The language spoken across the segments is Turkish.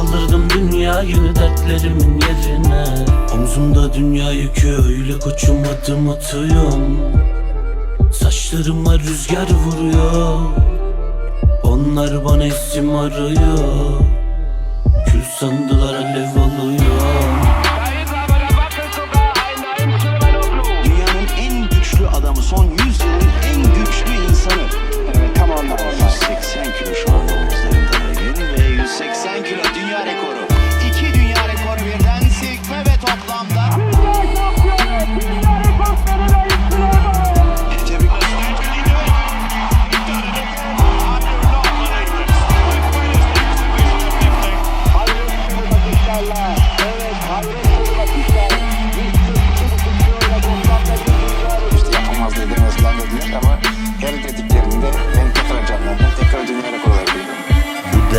Kaldırdım dünyayı dertlerimin yerine. Omzumda dünya yükü öyle koçum adım atıyorum. Saçlarıma rüzgar vuruyor. Onlar bana isim arıyor. Kül sandılar alev alıyor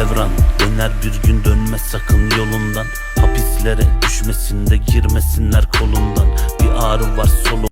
devran. Döner bir gün dönmez sakın yolundan. Hapislere düşmesin de girmesinler kolundan. Bir ağrı var solum